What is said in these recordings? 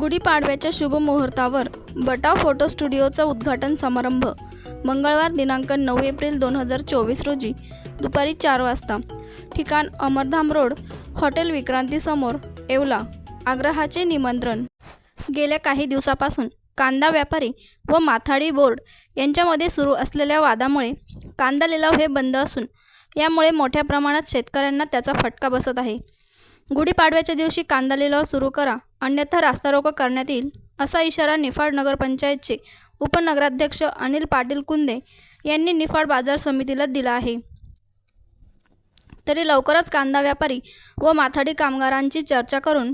गुढीपाडव्याच्या शुभमुहूर्तावर बटा फोटो स्टुडिओचा उद्घाटन समारंभ मंगळवार दिनांक नऊ एप्रिल दोन हजार चोवीस रोजी दुपारी चार वाजता. ठिकाण अमरधाम रोड हॉटेल विक्रांतीसमोर येवला. आग्रहाचे निमंत्रण. गेल्या काही दिवसापासून कांदा व्यापारी व माथाडी बोर्ड यांच्यामध्ये सुरू असलेल्या वादामुळे कांदा लिलाव हे बंद असून यामुळे मोठ्या प्रमाणात शेतकऱ्यांना त्याचा फटका बसत आहे. गुढीपाडव्याच्या दिवशी कांदा लिलाव सुरू करा. अन्यथा रास्ता रोको करण्यात येईल असा इशारा निफाड नगरपंचायतचे उपनगराध्यक्ष अनिल पाटील कुंदे यांनी निफाड बाजार समितीला दिला आहे. तरी लवकरच कांदा व्यापारी व माथाडी कामगारांची चर्चा करून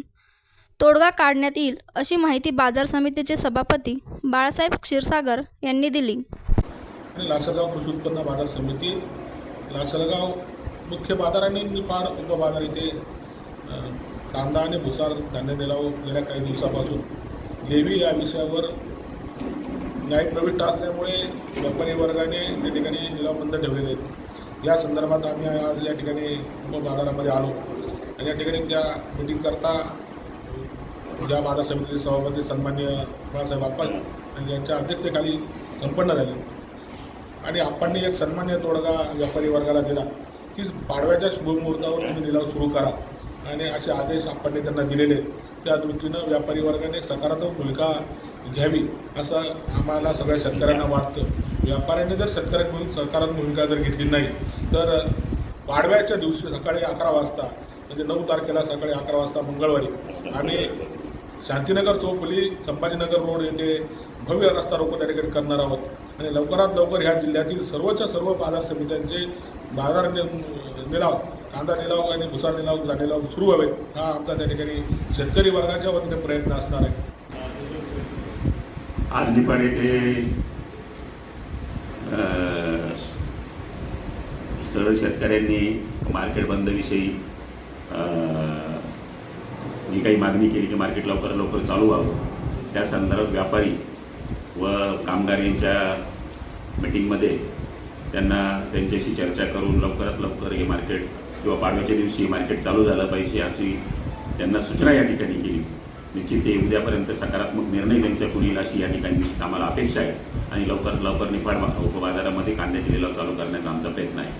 तोडगा काढण्यात येईल अशी माहिती बाजार समितीचे सभापती बाळासाहेब क्षीरसागर यांनी दिली. लासलगाव कृषी उत्पन्न बाजार समिती लासलगाव मुख्य बाजार आणि निफाड उपबाजार इथे कांदा आणि भुसार धान्य निलाव गेल्या काही दिवसापासून. लेवी या विषयावर न्याय प्रविष्ट असल्यामुळे व्यापारी वर्गाने त्या ठिकाणी निलाव बंद ठेवलेले आहेत. या संदर्भात आम्ही आज या ठिकाणी बाजारामध्ये आलो आणि या ठिकाणी त्या मिटिंग करता या बाजार समितीचे सभापती सन्मान्य बाळासाहेब आपण आणि यांच्या अध्यक्षतेखाली संपन्न झाली. आणि आपण एक सन्मान्य तोडगा व्यापारी वर्गाला दिला. की पाडव्याच्या शुभमुहूर्तावर तुम्ही निलाव सुरू करा. आणि असे आदेश आपण त्यांना दिलेले त्या दृष्टीनं व्यापारी वर्गाने सकारात्मक भूमिका घ्यावी असं आम्हाला सगळ्या शेतकऱ्यांना वाटतं. व्यापाऱ्यांनी जर शेतकऱ्यांकडून सकारात्मक भूमिका जर घेतली नाही तर पाडव्याच्या दिवशी सकाळी अकरा वाजता म्हणजे नऊ तारखेला सकाळी अकरा वाजता मंगळवारी आम्ही शांतीनगर चौफुली संभाजीनगर रोड येथे भव्य रस्ता रोको त्या ठिकाणी करणार आहोत. आणि लवकरात लवकर ह्या जिल्ह्यातील सर्वच्या सर्व बाजार समित्यांचे बाजार निलाव कांदा निलाव आणि भुसार निलाव निलाव सुरू व्हावेत हा आमचा त्या ठिकाणी शेतकरी वर्गाच्या वतीने प्रयत्न असणार आहे. आज निपाड येथे सर्व शेतकऱ्यांनी मार्केट बंदविषयी जी काही मागणी केली की मार्केट लवकर लवकर चालू व्हावं. त्या संदर्भात व्यापारी व कामगार यांच्या मिटिंगमध्ये त्यांना त्यांच्याशी चर्चा करून लवकरात लवकर हे मार्केट किंवा पाडव्याच्या दिवशी हे मार्केट चालू झालं पाहिजे अशी त्यांना सूचना या ठिकाणी केली. निश्चित ते उद्यापर्यंत सकारात्मक निर्णय त्यांच्याकडून येईल अशी या ठिकाणी आम्हाला अपेक्षा आहे आणि लवकरात लवकर निफाड उपबाजारामध्ये कांद्याचे लिलाव चालू करण्याचा आमचा प्रयत्न आहे.